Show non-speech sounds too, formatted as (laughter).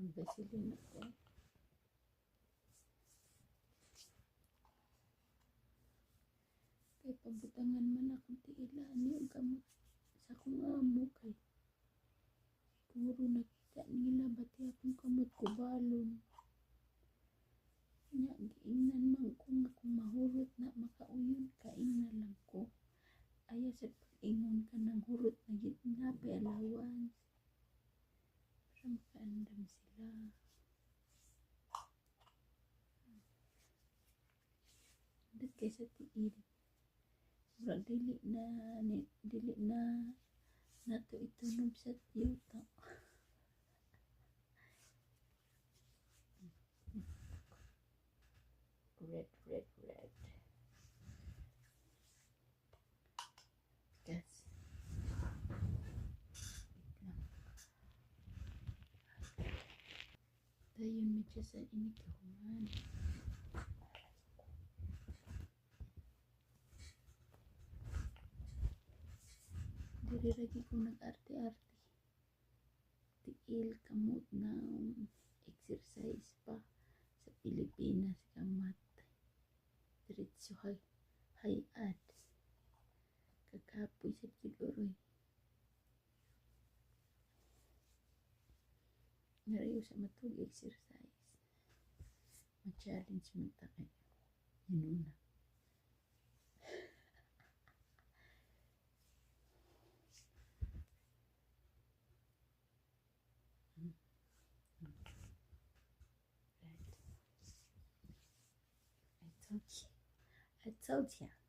mahurot ng Vaseline ako. Kay pabutangan man akong tiilan yung gamot sa akong amo kay puro nakita nila bati akong kamot ko balon. Nya giingnan man ko nga mahurot na makauyon kain na lang ko. Aya sa pag-ingon ka ng hurot na gitnapay allowance. Para makaandam sila. Dad kay sa tiil. Murag dili na dili na nato itunog sa tiyuta. Dayon medyo sa inikahuman. Diri lagi ko nag-arte-arte. Tiil kamot na exercise pa sa Pilipinas kamat. Diretso hay hayad. Kakapoy sa siguro. Narayo sa matug exercise. Ma-challenge man ta kay. Yun una. Right. (laughs) I told you. I told you.